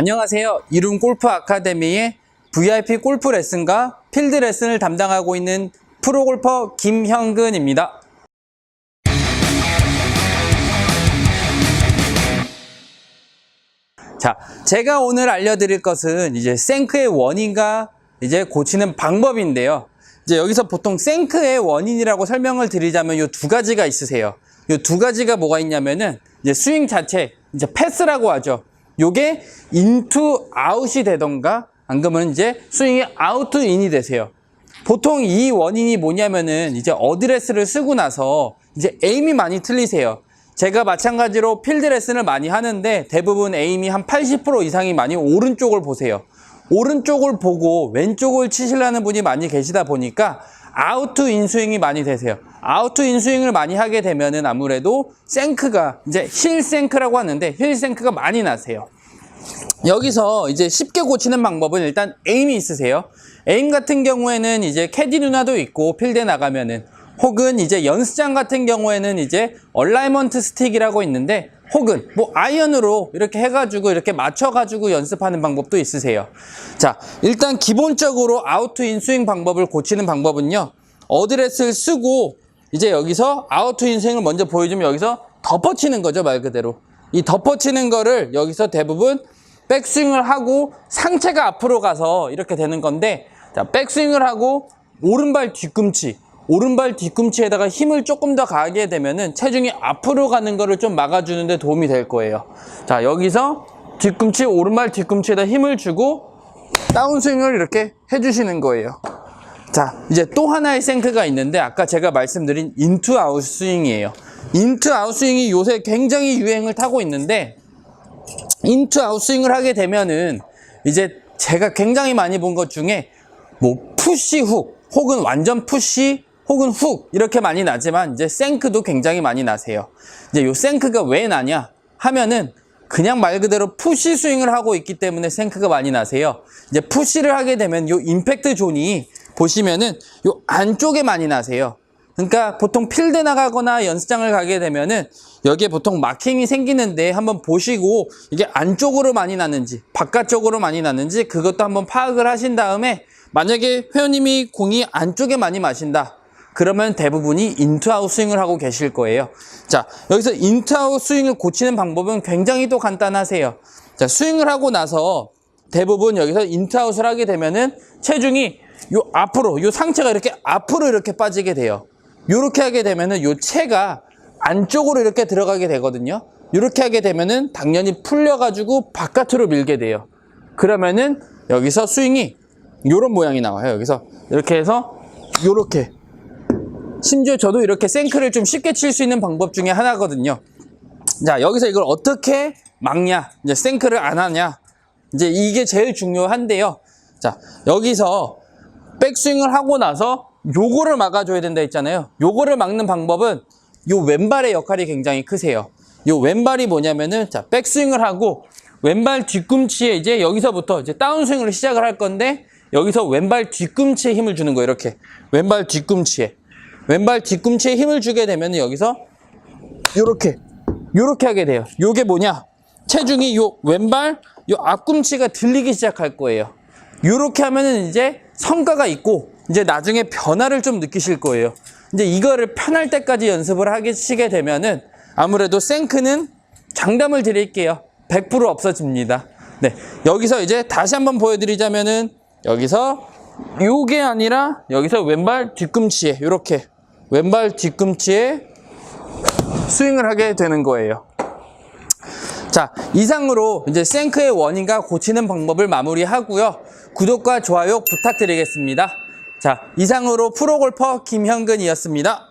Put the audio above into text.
안녕하세요. 이룬 골프 아카데미의 VIP 골프 레슨과 필드 레슨을 담당하고 있는 프로골퍼 김형근입니다. 자, 제가 오늘 알려드릴 것은 이제 생크의 원인과 이제 고치는 방법인데요. 이제 여기서 보통 생크의 원인이라고 설명을 드리자면 이 두 가지가 있으세요. 이 두 가지가 뭐가 있냐면은 이제 스윙 자체, 이제 패스라고 하죠. 요게 인투 아웃이 되던가 안 그러면 이제 스윙이 아웃투 인이 되세요. 보통 이 원인이 뭐냐면은 이제 어드레스를 쓰고 나서 이제 에임이 많이 틀리세요. 제가 마찬가지로 필드 레슨을 많이 하는데 대부분 에임이 한 80% 이상이 많이 오른쪽을 보세요. 오른쪽을 보고 왼쪽을 치시려는 분이 많이 계시다 보니까 아웃투 인스윙이 많이 되세요. 아웃투 인스윙을 많이 하게 되면은 아무래도 생크가 이제 힐 생크라고 하는데 힐 생크가 많이 나세요. 여기서 이제 쉽게 고치는 방법은 일단 에임이 있으세요. 에임 같은 경우에는 이제 캐디 누나도 있고 필드에 나가면은 혹은 이제 연습장 같은 경우에는 이제 얼라이먼트 스틱이라고 있는데 혹은 뭐 아이언으로 이렇게 해가지고 이렇게 맞춰가지고 연습하는 방법도 있으세요. 자, 일단 기본적으로 아웃투 인스윙 방법을 고치는 방법은요. 어드레스를 쓰고 이제 여기서 아웃투 인스윙을 먼저 보여주면 여기서 덮어치는 거죠, 말 그대로. 이 덮어치는 거를 여기서 대부분 백스윙을 하고 상체가 앞으로 가서 이렇게 되는 건데 자, 백스윙을 하고 오른발 뒤꿈치 오른발 뒤꿈치에다가 힘을 조금 더 가하게 되면은 체중이 앞으로 가는 거를 좀 막아주는데 도움이 될 거예요. 자, 여기서 뒤꿈치, 오른발 뒤꿈치에다 힘을 주고 다운스윙을 이렇게 해주시는 거예요. 자, 이제 또 하나의 생크가 있는데 아까 제가 말씀드린 인투 아웃 스윙이에요. 인투 아웃 스윙이 요새 굉장히 유행을 타고 있는데 인투 아웃 스윙을 하게 되면은 이제 제가 굉장히 많이 본 것 중에 뭐 푸시 훅 혹은 완전 푸시 혹은 훅 이렇게 많이 나지만 이제 생크도 굉장히 많이 나세요. 이제 요 생크가 왜 나냐 하면은 그냥 말 그대로 푸시 스윙을 하고 있기 때문에 생크가 많이 나세요. 이제 푸시를 하게 되면 요 임팩트 존이 보시면은 요 안쪽에 많이 나세요. 그러니까 보통 필드 나가거나 연습장을 가게 되면은 여기에 보통 마킹이 생기는데 한번 보시고 이게 안쪽으로 많이 나는지 바깥쪽으로 많이 나는지 그것도 한번 파악을 하신 다음에 만약에 회원님이 공이 안쪽에 많이 마신다. 그러면 대부분이 인투아웃 스윙을 하고 계실 거예요. 자, 여기서 인투아웃 스윙을 고치는 방법은 굉장히 또 간단하세요. 자, 스윙을 하고 나서 대부분 여기서 인투아웃을 하게 되면은 체중이 요 앞으로, 요 상체가 이렇게 앞으로 이렇게 빠지게 돼요. 요렇게 하게 되면은 요 체가 안쪽으로 이렇게 들어가게 되거든요. 요렇게 하게 되면은 당연히 풀려가지고 바깥으로 밀게 돼요. 그러면은 여기서 스윙이 요런 모양이 나와요. 여기서 이렇게 해서 요렇게 심지어 저도 이렇게 생크를 좀 쉽게 칠 수 있는 방법 중에 하나거든요. 자, 여기서 이걸 어떻게 막냐? 이제 생크를 안 하냐? 이제 이게 제일 중요한데요. 자, 여기서 백스윙을 하고 나서 요거를 막아줘야 된다 했잖아요. 요거를 막는 방법은 요 왼발의 역할이 굉장히 크세요. 요 왼발이 뭐냐면은 자, 백스윙을 하고 왼발 뒤꿈치에 이제 여기서부터 이제 다운스윙을 시작을 할 건데 여기서 왼발 뒤꿈치에 힘을 주는 거예요. 이렇게 왼발 뒤꿈치에 왼발 뒤꿈치에 힘을 주게 되면 여기서 요렇게 요렇게 하게 돼요. 요게 뭐냐? 체중이 요 왼발 요 앞꿈치가 들리기 시작할 거예요. 요렇게 하면은 이제 성과가 있고 이제 나중에 변화를 좀 느끼실 거예요. 이제 이거를 편할 때까지 연습을 하시게 되면은 아무래도 생크는 장담을 드릴게요. 100% 없어집니다. 네. 여기서 이제 다시 한번 보여드리자면은 여기서 요게 아니라 여기서 왼발 뒤꿈치에 요렇게 왼발 뒤꿈치에 스윙을 하게 되는 거예요. 자, 이상으로 이제 생크의 원인과 고치는 방법을 마무리하고요. 구독과 좋아요 부탁드리겠습니다. 자, 이상으로 프로골퍼 김현근이었습니다.